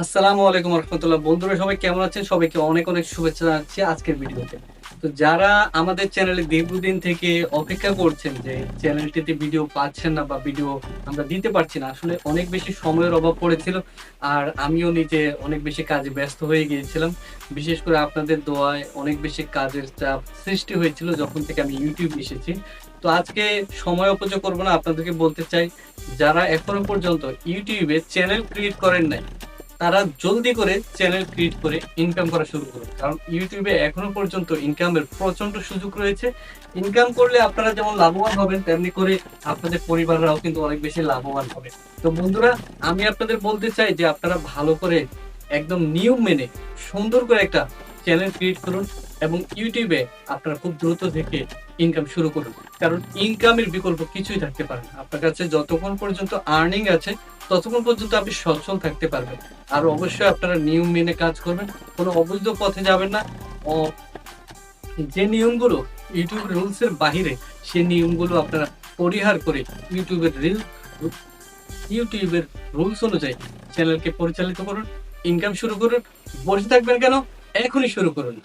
আসসালামু আলাইকুম রহমতুল্লাহ। বন্ধুরা, সবাই কেমন আছেন? সবাইকে অনেক অনেক শুভেচ্ছা জানাচ্ছি আজকের ভিডিওতে। তো যারা আমাদের চ্যানেলে দীর্ঘদিন থেকে অপেক্ষা করছেন যে চ্যানেলটিতে ভিডিও পাচ্ছেন না বা ভিডিও আমরা দিতে পারছি না, আসলে অনেক বেশি সময়ের অভাব পড়েছিল আর আমিও নিজে অনেক বেশি কাজে ব্যস্ত হয়ে গিয়েছিলাম। বিশেষ করে আপনাদের দোয়ায় অনেক বেশি কাজের চাপ সৃষ্টি হয়েছিল যখন থেকে আমি ইউটিউব এসেছি। তো আজকে সময় অপচয় করব না, আপনাদেরকে বলতে চাই, যারা এখনও পর্যন্ত ইউটিউবে চ্যানেল ক্রিয়েট করেন নাই তারা জলদি করে চ্যানেল ক্রিয়েট করে ইনকাম করা শুরু করুন কারণ ইউটিউবে এখনও পর্যন্ত ইনকামের প্রচণ্ড সুযোগ রয়েছে। ইনকাম করলে আপনারা যেমন লাভবান হবেন, তেমনি করে আপনাদের পরিবাররাও কিন্তু অনেক বেশি লাভবান হবে। তো বন্ধুরা, আমি আপনাদের বলতে চাই যে আপনারা ভালো করে একদম নিয়ম মেনে সুন্দর করে একটা চ্যানেল ক্রিয়েট করুন এবং ইউটিউবে আপনারা খুব দ্রুত থেকে ইনকাম শুরু করুন। কারণ ইনকামের বিকল্প কিছুই থাকতে পারে না। আপনার কাছে যতক্ষণ পর্যন্ত আর্নিং আছে, ততক্ষণ পর্যন্ত আপনি সচ্ছল থাকতে পারবেন। আর অবশ্যই আপনারা নিয়ম মেনে কাজ করবেন, কোনো অবৈধ পথে যাবেন না। ও, যে নিয়মগুলো ইউটিউব রুলসের বাহিরে সেই নিয়মগুলো আপনারা পরিহার করে ইউটিউবের রিল ইউটিউবের রুলস অনুযায়ী চ্যানেলকে পরিচালিত করুন ইনকাম শুরু করুন। বসে থাকবেন কেন? এখনই শুরু করুন।